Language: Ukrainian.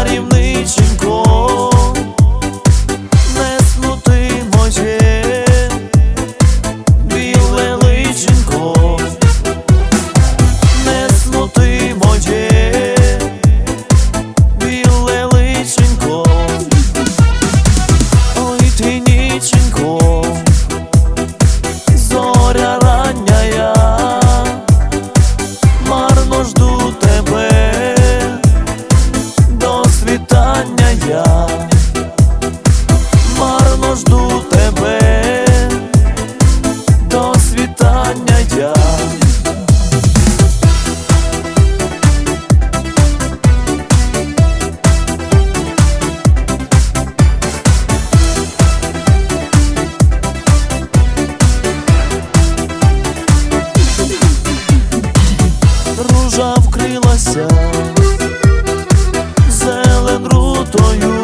yarim чужа вкрилася, зелен рутою.